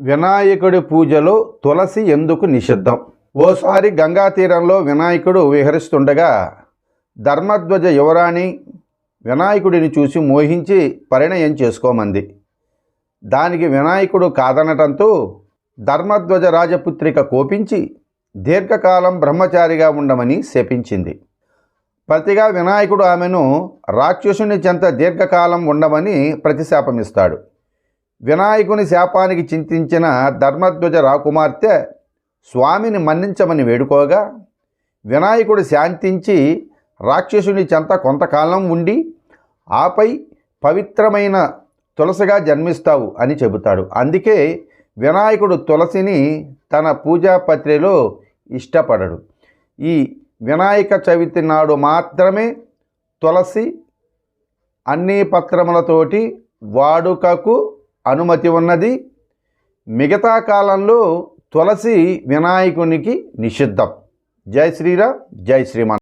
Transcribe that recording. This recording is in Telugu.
వినాయకుడి పూజలో తులసి ఎందుకు నిషిద్ధం? ఓసారి గంగా తీరంలో వినాయకుడు విహరిస్తుండగా ధర్మధ్వజ యువరాణి వినాయకుడిని చూసి మోహించి పరిణయం చేసుకోమంది. దానికి వినాయకుడు కాదనటంతో ధర్మధ్వజ రాజపుత్రిక కోపించి దీర్ఘకాలం బ్రహ్మచారిగా ఉండమని శపించింది. ప్రతిగా వినాయకుడు ఆమెను రాక్షసుని చెంత దీర్ఘకాలం ఉండమని ప్రతిశాపమిస్తాడు. వినాయకుని శాపానికి చింతించిన ధర్మధ్వజ రాకుమార్తె స్వామిని మన్నించమని వేడుకోగా వినాయకుడు శాంతించి రాక్షసుని చెంత కొంతకాలం ఉండి ఆపై పవిత్రమైన తులసిగా జన్మిస్తావు అని చెబుతాడు. అందుకే వినాయకుడు తులసిని తన పూజా పత్రిలో ఇష్టపడడు. ఈ వినాయక చవితి నాడు మాత్రమే తులసి అన్ని పత్రములతోటి వాడుకకు అనుమతి ఉన్నది. మిగతా కాలంలో తులసి వినాయకునికి నిషిద్ధం. జై శ్రీరామ్ జై శ్రీమాన్